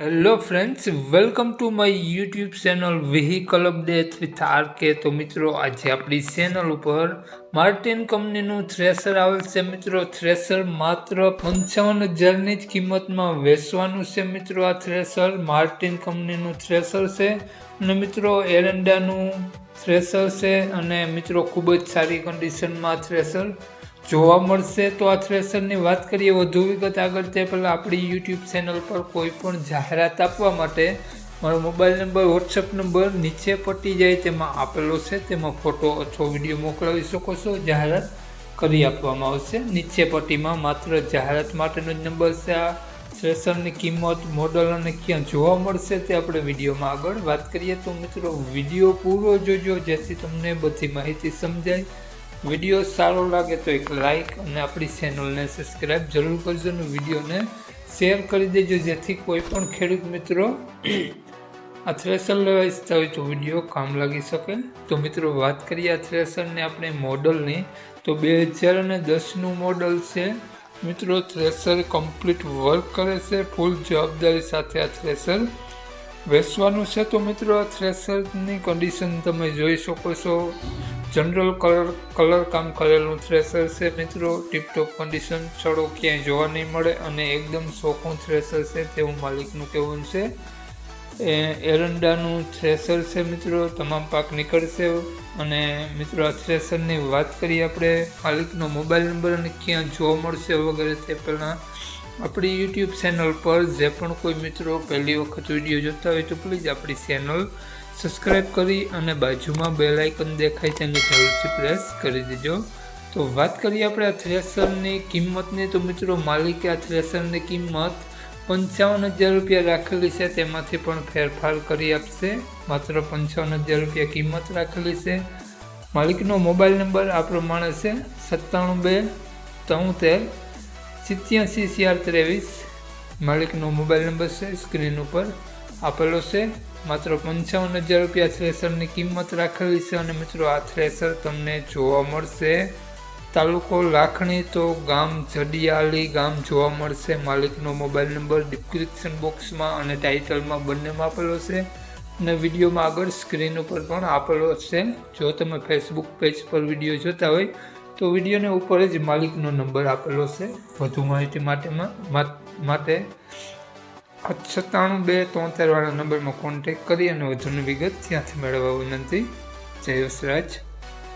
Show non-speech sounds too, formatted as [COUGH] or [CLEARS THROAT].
Hello friends welcome to my YouTube channel vehicle update with R K તો મિત્રો, આજે આપણી ચેનલ ઉપર માર્ટિન કંપનીનું થ્રેસર આવેલ છે. મિત્રો થ્રેસર માત્ર પંચાવન હજારની જ કિંમતમાં વેચવાનું છે. મિત્રો, આ થ્રેસર માર્ટિન કંપનીનું થ્રેસર છે. અને મિત્રો એરંડાનું થ્રેસર છે. અને મિત્રો, ખૂબ જ સારી કન્ડિશનમાં થ્રેસર જોવા મળશે તો આ થ્રેસરની વાત કરીએ વધુ વિગત આગળ તે પહેલાં આપણી યુટ્યુબ ચેનલ પર કોઈ પણ જાહેરાત આપવા માટે મારો મોબાઈલ નંબર વોટ્સઅપ નંબર નીચે પટી જાય, તેમાં આપેલો છે. તેમાં ફોટો અથવા વીડિયો મોકલાવી શકો છો. જાહેરાત કરી આપવામાં આવશે. નીચે પટ્ટીમાં માત્ર જાહેરાત માટેનો જ નંબર છે. આ થ્રેસરની કિંમત મોડલ અને ક્યાં જોવા મળશે તે આપણે વિડીયોમાં આગળ વાત કરીએ. તો મિત્રો, વીડિયો પૂરો જોજો, જેથી તમને બધી માહિતી સમજાય. વીડિયો સારો લાગે તો એક લાઇક અને આપણી ચેનલને સબસ્ક્રાઈબ જરૂર કરજો અને વિડીયોને શેર કરી દેજો, જેથી કોઈ પણ ખેડૂત મિત્રો [CLEARS THROAT] આ થ્રેસર લેવા ઈચ્છતા હોય તો વીડિયો કામ લાગી શકે. તો મિત્રો, વાત કરીએ આ થ્રેસરને આપણે મોડલની તો બે હજાર અને દસનું મોડલ છે. મિત્રો થ્રેસર કમ્પ્લીટ વર્ક કરે છે. ફૂલ જવાબદારી સાથે આ થ્રેસર વેચવાનું છે તો મિત્રો થ્રેસરની કન્ડિશન તમે જોઈ શકો છો. જનરલ કલર કલર કામ કરેલું થ્રેસર છે મિત્રો. ટીપટોપ કન્ડિશન છડો ક્યાંય જોવા નહીં મળે અને એકદમ શોખું થ્રેસર છે તેવું માલિકનું કહેવું છે. એરંડાનું થ્રેસર છે મિત્રો, તમામ પાક નીકળશે. અને મિત્રો, આ થ્રેસરની વાત કરીએ આપણે માલિકનો મોબાઈલ નંબર અને ક્યાં જોવા મળશે વગેરે તે પહેલાં આપણી યુટ્યુબ ચેનલ પર. જે પણ કોઈ મિત્રો પહેલી વખત વીડિયો જોતા હોય તો પ્લીઝ આપણી ચેનલ સબસ્ક્રાઈબ કરી અને બાજુમાં બેલ દેખાય તેને જરૂરથી પ્રેસ કરી દેજો. તો વાત કરીએ આપણે આ થ્રેસરની કિંમતની. તો મિત્રો, માલિકે આ થ્રેસરની કિંમત પંચાવન હજાર રૂપિયા રાખેલી છે, તેમાંથી પણ ફેરફાર કરી આપશે. માત્ર પંચાવન હજાર રૂપિયા કિંમત રાખેલી છે. માલિકનો મોબાઈલ નંબર આ પ્રમાણે છે, સત્તાણું બે તોતેર સિત્યાસી ચાર ત્રેવીસ. માલિકનો મોબાઈલ નંબર છે, સ્ક્રીન ઉપર આપેલો છે. માત્ર પંચાવન હજાર રૂપિયા થ્રેસરની કિંમત રાખેલી છે અને મિત્રો, આ થ્રેસર તમને જોવા મળશે. તાલુકો લાખણી તો ગામ જડિયાલી ગામ જોવા મળશે. માલિકનો મોબાઈલ નંબર ડિસ્ક્રિપ્શન બોક્સમાં અને ટાઇટલમાં બંનેમાં આપેલો છે. અને વિડીયોમાં આગળ સ્ક્રીન ઉપર પણ આપેલો છે. જો તમે ફેસબુક પેજ પર વીડિયો જોતા હોય, તો વિડીયોને ઉપર જ માલિકનો નંબર આપેલો છે. વધુ માહિતી માટેમાં માટે સત્તાણું બે તોતેર વાળા નંબરમાં કોન્ટેક કરી અને વધુની વિગત ત્યાંથી મેળવવા વિનંતી. જય વસરાજ